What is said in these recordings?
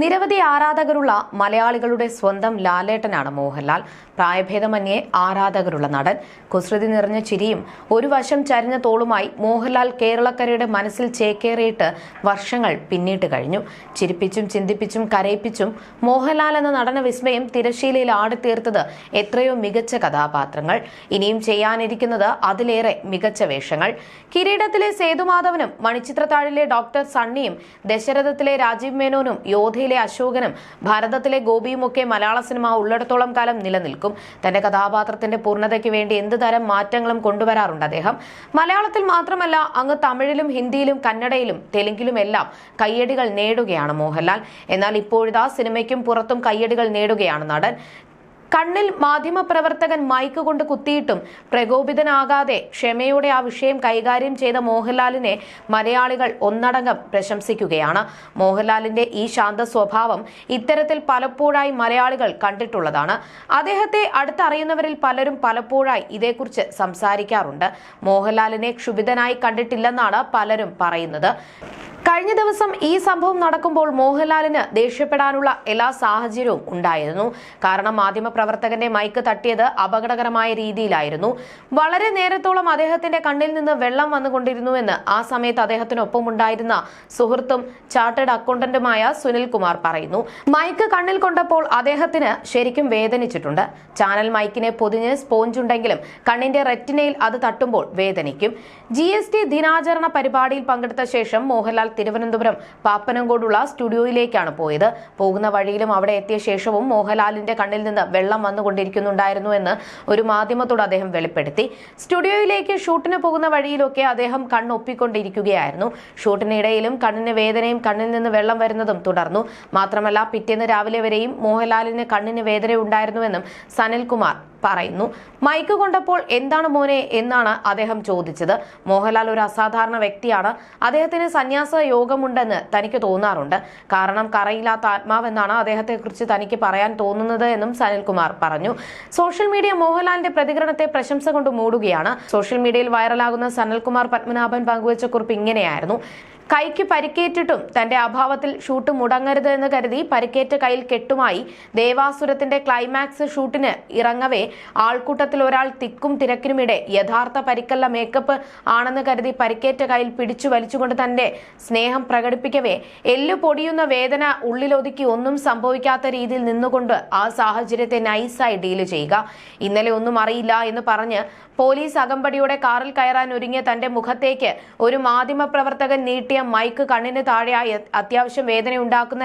നിരവധി ആരാധകരുള്ള മലയാളികളുടെ സ്വന്തം ലാലേട്ടനാണ് മോഹൻലാൽ. പ്രായഭേദമന്യേ ആരാധകരുള്ള നടൻ. കുസൃതി നിറഞ്ഞ ചിരിയും ഒരു വശം ചരിഞ്ഞ തോളുമായി മോഹൻലാൽ കേരളക്കരയുടെ മനസ്സിൽ ചേക്കേറിയിട്ട് വർഷങ്ങൾ പിന്നിട്ട് കഴിഞ്ഞു. ചിരിപ്പിച്ചും ചിന്തിപ്പിച്ചും കരയിപ്പിച്ചും മോഹൻലാൽ എന്ന നടന വിസ്മയം തിരശീലയിൽ ആടിത്തീർത്തത് എത്രയോ മികച്ച കഥാപാത്രങ്ങൾ. ഇനിയും ചെയ്യാനിരിക്കുന്നത് അതിലേറെ മികച്ച വേഷങ്ങൾ. കിരീടത്തിലെ സേതുമാധവനും മണിച്ചിത്രത്താഴിലെ ഡോക്ടർ സണ്ണിയും ദശരഥത്തിലെ രാജീവ് മേനോനും യോധയിലെ അശോകനും ഭാരതത്തിലെ ഗോപിയുമൊക്കെ മലയാള സിനിമ ഉള്ളിടത്തോളം കാലം നിലനിൽക്കും. തന്റെ കഥാപാത്രത്തിന്റെ പൂർണതയ്ക്ക് വേണ്ടി എന്ത് തരം മാറ്റങ്ങളും കൊണ്ടുവരാറുണ്ട് അദ്ദേഹം? മലയാളത്തിൽ മാത്രമല്ല അങ്ങ് തമിഴിലും ഹിന്ദിയിലും കന്നഡയിലും തെലുങ്കിലും എല്ലാം കയ്യടികൾ നേടുകയാണ് മോഹൻലാൽ. എന്നാൽ ഇപ്പോഴിതാ സിനിമയ്ക്കും പുറത്തും കയ്യടികൾ നേടുകയാണ് നടൻ. കണ്ണിൽ മാധ്യമപ്രവർത്തകൻ മൈക്ക് കൊണ്ട് കുത്തിയിട്ടും പ്രകോപിതനാകാതെ ക്ഷമയോടെ ആ വിഷയം കൈകാര്യം ചെയ്ത മോഹൻലാലിനെ മലയാളികൾ ഒന്നടങ്കം പ്രശംസിക്കുകയാണ്. മോഹൻലാലിന്റെ ഈ ശാന്ത സ്വഭാവം ഇത്തരത്തിൽ പലപ്പോഴായി മലയാളികൾ കണ്ടിട്ടുള്ളതാണ്. അദ്ദേഹത്തെ അടുത്തറിയുന്നവരിൽ പലരും പലപ്പോഴായി ഇതേക്കുറിച്ച് സംസാരിക്കാറുണ്ട്. മോഹൻലാലിനെ ക്ഷുഭിതനായി കണ്ടിട്ടില്ലെന്നാണ് പലരും പറയുന്നത്. കഴിഞ്ഞ ദിവസം ഈ സംഭവം നടക്കുമ്പോൾ മോഹൻലാലിന് ദേഷ്യപ്പെടാനുള്ള എല്ലാ സാഹചര്യവും ഉണ്ടായിരുന്നു. കാരണം മാധ്യമപ്രവർത്തകന്റെ മൈക്ക് തട്ടിയത് അപകടകരമായ രീതിയിലായിരുന്നു. വളരെ നേരത്തോളം അദ്ദേഹത്തിന്റെ കണ്ണിൽ നിന്ന് വെള്ളം വന്നുകൊണ്ടിരുന്നുവെന്ന് ആ സമയത്ത് അദ്ദേഹത്തിനൊപ്പം ഉണ്ടായിരുന്ന സുഹൃത്തും ചാർട്ടേഡ് അക്കൗണ്ടന്റുമായ സുനിൽ കുമാർ പറയുന്നു. മൈക്ക് കണ്ണിൽ കൊണ്ടപ്പോൾ അദ്ദേഹത്തിന് ശരിക്കും വേദനിച്ചിട്ടുണ്ട്. ചാനൽ മൈക്കിനെ പൊതിഞ്ഞ് സ്പോഞ്ച് ഉണ്ടെങ്കിലും കണ്ണിന്റെ റെറ്റിനയിൽ അത് തട്ടുമ്പോൾ വേദനിക്കും. ജി ദിനാചരണ പരിപാടിയിൽ പങ്കെടുത്ത ശേഷം മോഹൻലാൽ തിരുവനന്തപുരം പാപ്പനംകോടുള്ള സ്റ്റുഡിയോയിലേക്കാണ് പോയത്. പോകുന്ന വഴിയിലും അവിടെ എത്തിയ ശേഷവും മോഹൻലാലിന്റെ കണ്ണിൽ നിന്ന് വെള്ളം വന്നുകൊണ്ടിരിക്കുന്നുണ്ടായിരുന്നു എന്ന് ഒരു മാധ്യമത്തോട് അദ്ദേഹം വെളിപ്പെടുത്തി. സ്റ്റുഡിയോയിലേക്ക് ഷൂട്ടിന് പോകുന്ന വഴിയിലൊക്കെ അദ്ദേഹം കണ്ണൊപ്പിക്കൊണ്ടിരിക്കുകയായിരുന്നു. ഷൂട്ടിനിടയിലും കണ്ണിന് വേദനയും കണ്ണിൽ നിന്ന് വെള്ളം വരുന്നതും തുടർന്നു. മാത്രമല്ല പിറ്റേന്ന് രാവിലെ വരെയും മോഹൻലാലിന് കണ്ണിന് വേദന ഉണ്ടായിരുന്നുവെന്നും സനിൽകുമാർ പറയുന്നു. മൈക്ക് കൊണ്ടപ്പോൾ എന്താണ് മോനെ എന്നാണ് അദ്ദേഹം ചോദിച്ചത്. മോഹൻലാൽ ഒരു അസാധാരണ വ്യക്തിയാണ്. അദ്ദേഹത്തിന് സന്യാസ യോഗമുണ്ടെന്ന് തനിക്ക് തോന്നാറുണ്ട്. കാരണം കറയില്ലാത്ത ആത്മാവെന്നാണ് അദ്ദേഹത്തെക്കുറിച്ച് തനിക്ക് പറയാൻ തോന്നുന്നത് എന്നും സനിൽകുമാർ പറഞ്ഞു. സോഷ്യൽ മീഡിയ മോഹൻലാലിന്റെ പ്രതികരണത്തെ പ്രശംസ കൊണ്ട് മൂടുകയാണ്. സോഷ്യൽ മീഡിയയിൽ വൈറലാകുന്ന സനൽകുമാർ പത്മനാഭൻ പങ്കുവച്ച കുറിപ്പ് ഇങ്ങനെയായിരുന്നു. കൈക്ക് പരിക്കേറ്റിട്ടും തന്റെ അഭാവത്തിൽ ഷൂട്ട് മുടങ്ങരുത് എന്ന് കരുതി പരിക്കേറ്റ കയ്യിൽ കെട്ടുമായി ദേവാസുരത്തിന്റെ ക്ലൈമാക്സ് ഷൂട്ടിന് ഇറങ്ങവേ ആൾക്കൂട്ടത്തിൽ ഒരാൾ തിക്കും തിരക്കിനുമിടെ യഥാർത്ഥ പരിക്കല്ല മേക്കപ്പ് ആണെന്ന് കരുതി പരിക്കേറ്റ കയ്യിൽ പിടിച്ചു വലിച്ചുകൊണ്ട് തന്റെ സ്നേഹം പ്രകടിപ്പിക്കവേ എല്ലു പൊടിയുന്ന വേദന ഉള്ളിലൊതുക്കി ഒന്നും സംഭവിക്കാത്ത രീതിയിൽ നിന്നുകൊണ്ട് ആ സാഹചര്യത്തെ നൈസായി ഡീൽ ചെയ്യുക. ഇന്നലെ ഒന്നും അറിയില്ല എന്ന് പറഞ്ഞ് പോലീസ് അകമ്പടിയോടെ കാറിൽ കയറാൻ ഒരുങ്ങിയ തന്റെ മുഖത്തേക്ക് ഒരു മാധ്യമ പ്രവർത്തകൻ നീട്ടിയ മൈക്ക് കണ്ണിന് താഴെയായി അത്യാവശ്യം വേദന ഉണ്ടാക്കുന്ന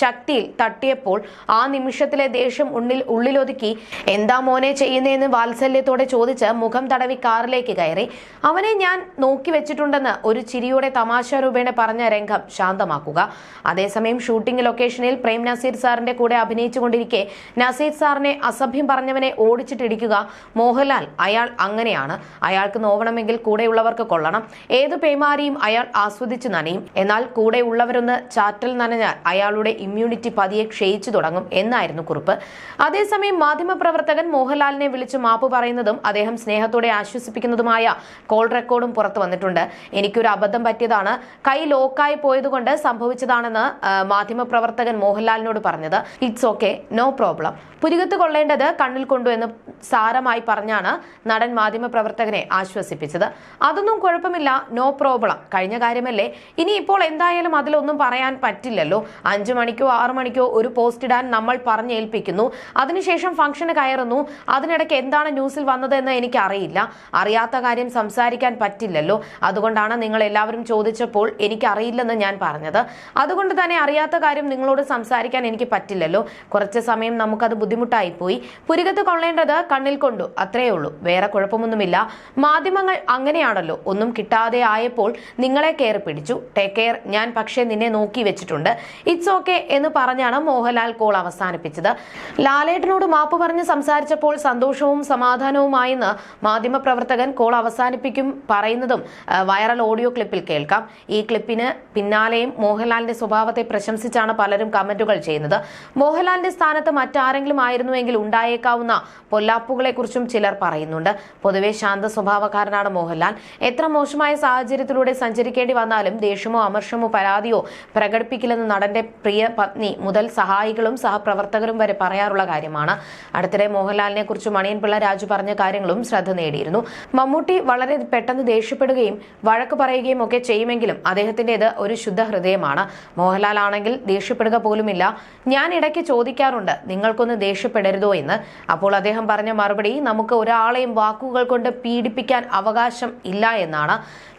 ശക്തിയിൽ തട്ടിയപ്പോൾ ആ നിമിഷത്തിലെ ദേഷ്യം ഉള്ളിൽ ഉള്ളിലൊതുക്കി എന്താ മോനെ ചെയ്യുന്നതെന്ന് വാത്സല്യത്തോടെ ചോദിച്ച് മുഖം തടവി കാറിലേക്ക് കയറി. അവനെ ഞാൻ നോക്കി വെച്ചിട്ടുണ്ടെന്ന് ഒരു ചിരിയോടെ തമാശ രൂപേണ പറഞ്ഞ രംഗം ശാന്തമാക്കുക. അതേസമയം ഷൂട്ടിംഗ് ലൊക്കേഷനിൽ പ്രേം നസീർ സാറിന്റെ കൂടെ അഭിനയിച്ചുകൊണ്ടിരിക്കെ നസീർ സാറിനെ അസഭ്യം പറഞ്ഞവനെ ഓടിച്ചിട്ടിടിക്കുക മോഹൻലാൽ അയാൾ അങ്ങനെയാണ്. അയാൾക്ക് നോവണമെങ്കിൽ കൂടെയുള്ളവർക്ക് കൊള്ളണം. ഏത് പേമാരിയും അയാൾ ആസ്വദിച്ച് നനയും. എന്നാൽ കൂടെ ഉള്ളവരൊന്ന് ചാറ്റൽ നനഞ്ഞാൽ അയാളുടെ ഇമ്മ്യൂണിറ്റി പതിയെ ക്ഷയിച്ചു തുടങ്ങും എന്നായിരുന്നു കുറിപ്പ്. അതേസമയം മാധ്യമപ്രവർത്തകൻ മോഹൻലാലിനെ വിളിച്ച് മാപ്പ് പറയുന്നതും അദ്ദേഹം സ്നേഹത്തോടെ ആശ്വസിപ്പിക്കുന്നതുമായ കോൾ റെക്കോർഡും പുറത്തു വന്നിട്ടുണ്ട്. എനിക്കൊരു അബദ്ധം പറ്റിയതാണ്. കൈ ലോക്കായി പോയതുകൊണ്ട് സംഭവിച്ചതാണെന്ന് മാധ്യമപ്രവർത്തകൻ മോഹൻലാലിനോട് പറഞ്ഞത്. ഇറ്റ്സ് ഓക്കെ നോ പ്രോബ്ലം പുരികത്ത് കൊള്ളേണ്ടത് കണ്ണിൽ കൊണ്ടു എന്ന് സാരമായി പറഞ്ഞാണ് നടൻ മാധ്യമപ്രവർത്തകനെ ആശ്വസിപ്പിച്ചത്. അതൊന്നും കുഴപ്പമില്ല നോ പ്രോബ്ലം കഴിഞ്ഞ കാര്യമല്ലേ? ഇനി ഇപ്പോൾ എന്തായാലും അതിലൊന്നും പറയാൻ പറ്റില്ലല്ലോ. അഞ്ചു മണിക്കോ ആറു മണിക്കോ ഒരു പോസ്റ്റ് ഇടാൻ നമ്മൾ പറഞ്ഞേൽപ്പിക്കുന്നു. അതിനുശേഷം ഫംഗ്ഷന് കയറുന്നു. അതിനിടയ്ക്ക് എന്താണ് ന്യൂസിൽ വന്നതെന്ന് എനിക്ക് അറിയില്ല അറിയാത്ത കാര്യം സംസാരിക്കാൻ പറ്റില്ലല്ലോ. അതുകൊണ്ടാണ് നിങ്ങൾ എല്ലാവരും ചോദിച്ചപ്പോൾ എനിക്ക് അറിയില്ലെന്ന് ഞാൻ പറഞ്ഞത്. അതുകൊണ്ട് തന്നെ അറിയാത്ത കാര്യം നിങ്ങളോട് സംസാരിക്കാൻ എനിക്ക് പറ്റില്ലല്ലോ. കുറച്ച് സമയം നമുക്കത് ബുദ്ധിമുട്ടായി പോയി പുരികത്ത് കൊള്ളേണ്ടത് കണ്ണിൽ കൊണ്ടു. അത്രയേ ഉള്ളൂ. വേറെ കുഴപ്പമൊന്നുമില്ല. മാധ്യമങ്ങൾ അങ്ങനെയാണല്ലോ. ഒന്നും കിട്ടാതെ ആയപ്പോൾ നിങ്ങളെ കയറി പിടിച്ചു. ടേക്ക് കെയർ ഞാൻ പക്ഷേ നിന്നെ നോക്കി വെച്ചിട്ടുണ്ട്. ഇറ്റ്സ് ഓക്കെ എന്ന് പറഞ്ഞാണ് മോഹൻലാൽ കോൾ അവസാനിപ്പിച്ചത്. ലാലേട്ടനോട് മാപ്പ് പറഞ്ഞ് സംസാരിച്ചപ്പോൾ സന്തോഷവും സമാധാനവുമായെന്ന് മാധ്യമപ്രവർത്തകൻ കോൾ അവസാനിപ്പിക്കും പറയുന്നതും വൈറൽ ഓഡിയോ ക്ലിപ്പിൽ കേൾക്കാം. ഈ ക്ലിപ്പിന് പിന്നാലെയും മോഹൻലാലിന്റെ സ്വഭാവത്തെ പ്രശംസിച്ചാണ് പലരും കമന്റുകൾ ചെയ്യുന്നത്. മോഹൻലാലിന്റെ സ്ഥാനത്ത് മറ്റാരെങ്കിലും ആയിരുന്നുവെങ്കിൽ ഉണ്ടായേക്കാവുന്ന പൊല്ലാപ്പുകളെ കുറിച്ചും ചിലർ പറയുന്നുണ്ട്. പൊതുവെ ശാന്ത സ്വഭാവക്കാരനാണ് മോഹൻലാൽ. എത്ര മോശമായ സാഹചര്യത്തിലൂടെ സഞ്ചരിക്കേണ്ടി വന്നാലും ദേഷ്യമോ അമർഷമോ പരാതിയോ പ്രകടിപ്പിക്കില്ലെന്ന് നടന്റെ പ്രിയ പത്നി മുതൽ സഹായികളും സഹപ്രവർത്തകരും വരെ പറയാറുള്ള കാര്യമാണ്. അടുത്തിടെ മോഹൻലാലിനെ കുറിച്ച് മണിയൻപിള്ള രാജു പറഞ്ഞ കാര്യങ്ങളും ശ്രദ്ധ നേടിയിരുന്നു. മമ്മൂട്ടി വളരെ പെട്ടെന്ന് ദേഷ്യപ്പെടുകയും വഴക്ക് പറയുകയും ഒക്കെ ചെയ്യുമെങ്കിലും അദ്ദേഹത്തിന്റേത് ഒരു ശുദ്ധ ഹൃദയമാണ് മോഹൻലാൽ ആണെങ്കിൽ ദേഷ്യപ്പെടുക പോലുമില്ല. ഞാൻ ഇടയ്ക്ക് ചോദിക്കാറുണ്ട് നിങ്ങൾക്കൊന്ന് ദേഷ്യപ്പെടരുതോ എന്ന്. അപ്പോൾ അദ്ദേഹം പറഞ്ഞ മറുപടി നമുക്ക് ഒരാളെയും വാക്കുകൾ കൊണ്ട് പീഡിപ്പിക്കാൻ അവകാശം ഇല്ല എന്നാണ്.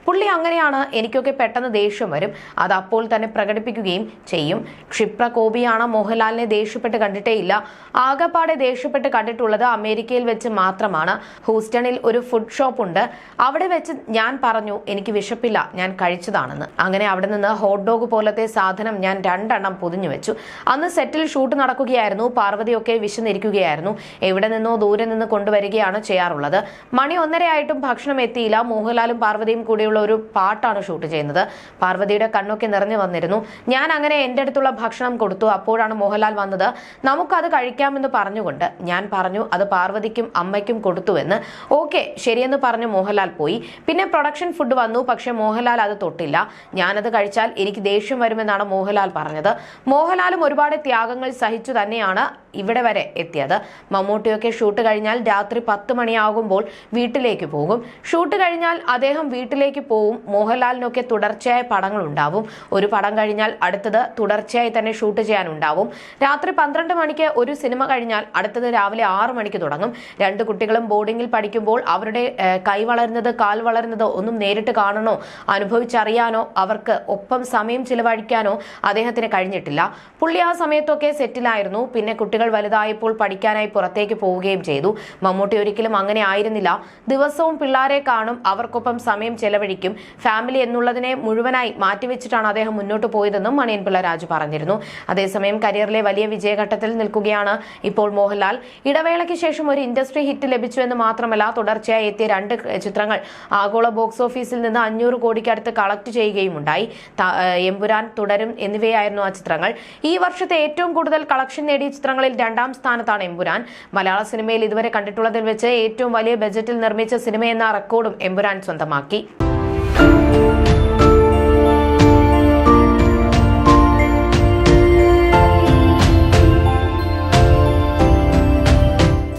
പുള്ളി അങ്ങനെയാണ് എനിക്കൊക്കെ പെട്ടെന്ന് ദേഷ്യം വരും. അത് അപ്പോൾ തന്നെ പ്രകടിപ്പിക്കുകയും ചെയ്യും. ക്ഷിപ്ര കോപിയാണ് മോഹൻലാലിനെ ദേഷ്യപ്പെട്ട് കണ്ടിട്ടേയില്ല ആകപ്പാടെ ദേഷ്യപ്പെട്ട് കണ്ടിട്ടുള്ളത് അമേരിക്കയിൽ വെച്ച് മാത്രമാണ്. ഹൂസ്റ്റണിൽ ഒരു ഫുഡ് ഷോപ്പ് ഉണ്ട്. അവിടെ വെച്ച് ഞാൻ പറഞ്ഞു എനിക്ക് വിശപ്പില്ല ഞാൻ കഴിച്ചതാണെന്ന്. അങ്ങനെ അവിടെ നിന്ന് ഹോട്ട് ഡോഗ് പോലത്തെ സാധനം ഞാൻ രണ്ടെണ്ണം പൊതിഞ്ഞു വെച്ചു. അന്ന് സെറ്റിൽ ഷൂട്ട് നടക്കുകയായിരുന്നു. പാർവതിയൊക്കെ വിശന്നിരിക്കുകയായിരുന്നു. എവിടെ നിന്നോ ദൂരെ നിന്ന് കൊണ്ടുവരികയാണ് ചെയ്യാറുള്ളത്. മണി ഒന്നരയായിട്ടും ഭക്ഷണം എത്തിയില്ല. മോഹൻലാലും പാർവതിയും കൂടിയുള്ള ഒരു പാട്ടാണ് ഷൂട്ട് ചെയ്യുന്നത്. പാർവതിയുടെ കണ്ണൊക്കെ നിറഞ്ഞു വന്നിരുന്നു. ഞാൻ അങ്ങനെ എന്റെ അടുത്തുള്ള ഭക്ഷണം കൊടുത്തു. അപ്പോഴാണ് മോഹൻലാൽ വന്നത്. നമുക്കത് കഴിക്കാമെന്ന് പറഞ്ഞുകൊണ്ട് ഞാൻ പറഞ്ഞു അത് പാർവതിക്കും അമ്മയ്ക്കും കൊടുത്തുവെന്ന് ഓക്കെ ശരിയെന്ന് പറഞ്ഞു മോഹൻലാൽ പോയി. പിന്നെ പ്രൊഡക്ഷൻ ഫുഡ് വന്നു. പക്ഷെ മോഹൻലാൽ അത് തൊട്ടില്ല. ഞാനത് കഴിച്ചാൽ എനിക്ക് ദേഷ്യം വരുമെന്നാണ് മോഹൻലാൽ പറഞ്ഞത്. മോഹൻലാലും ഒരുപാട് ത്യാഗങ്ങൾ സഹിച്ചു തന്നെയാണ് ഇവിടെ വരെ എത്തിയത്. മമ്മൂട്ടിയൊക്കെ ഷൂട്ട് കഴിഞ്ഞാൽ രാത്രി പത്ത് മണിയാകുമ്പോൾ വീട്ടിലേക്ക് പോകും. ഷൂട്ട് കഴിഞ്ഞാൽ അദ്ദേഹം വീട്ടിലേക്ക് പോവും. മോഹൻലാലിനൊക്കെ തുടർച്ചയായ പടങ്ങൾ ഉണ്ടാവും ഒരു പടം കഴിഞ്ഞാൽ അടുത്തത് തുടർച്ചയായി തന്നെ ഷൂട്ട് ചെയ്യാനുണ്ടാവും. രാത്രി പന്ത്രണ്ട് മണിക്ക് ഒരു സിനിമ കഴിഞ്ഞാൽ അടുത്തത് രാവിലെ ആറു മണിക്ക് തുടങ്ങും. രണ്ട് കുട്ടികളും ബോർഡിങ്ങിൽ പഠിക്കുമ്പോൾ അവരുടെ കൈ വളരുന്നത് കാൽ വളരുന്നത് ഒന്നും നേരിട്ട് കാണണോ അനുഭവിച്ചറിയാനോ അവർക്ക് ഒപ്പം സമയം ചിലവഴിക്കാനോ അദ്ദേഹത്തിന് കഴിഞ്ഞിട്ടില്ല. പുള്ളി ആ സമയത്തൊക്കെ സെറ്റിലായിരുന്നു. പിന്നെ കുട്ടികൾ വലുതായപ്പോൾ പഠിക്കാനായി പുറത്തേക്ക് പോവുകയും ചെയ്തു. മമ്മൂട്ടി ഒരിക്കലും അങ്ങനെ ആയിരുന്നില്ല. ദിവസവും പിള്ളാരെ കാണും അവർക്കൊപ്പം സമയം ചെലവഴിക്കും. ഫാമിലി എന്നുള്ളതിനെ മുഴുവനായി മാറ്റിവെച്ചിട്ടാണ് അദ്ദേഹം മുന്നോട്ട് പോയതെന്നും മണിയൻ പിള്ള രാജു പറഞ്ഞിരുന്നു. അതേസമയം കരിയറിലെ വലിയ വിജയഘട്ടത്തിൽ നിൽക്കുകയാണ് ഇപ്പോൾ മോഹൻലാൽ. ഇടവേളയ്ക്ക് ശേഷം ഒരു ഇൻഡസ്ട്രി ഹിറ്റ് ലഭിച്ചു എന്ന് മാത്രമല്ല തുടർച്ചയായി എത്തിയ രണ്ട് ചിത്രങ്ങൾ ആഗോള ബോക്സ് ഓഫീസിൽ നിന്ന് അഞ്ഞൂറ് കോടിക്കടുത്ത് കളക്ട് ചെയ്യുകയും ഉണ്ടായി എമ്പുരാൻ തുടരും എന്നിവയായിരുന്നു ആ ചിത്രങ്ങൾ. ഈ വർഷത്തെ ഏറ്റവും കൂടുതൽ കളക്ഷൻ നേടിയ ചിത്രങ്ങളിൽ രണ്ടാം സ്ഥാനത്താണ് എമ്പുരാൻ. മലയാള സിനിമയിൽ ഇതുവരെ കണ്ടിട്ടുള്ളതിൽ വെച്ച് ഏറ്റവും വലിയ ബജറ്റിൽ നിർമ്മിച്ച സിനിമയെന്ന റെക്കോർഡും എമ്പുരാൻ സ്വന്തമാക്കി.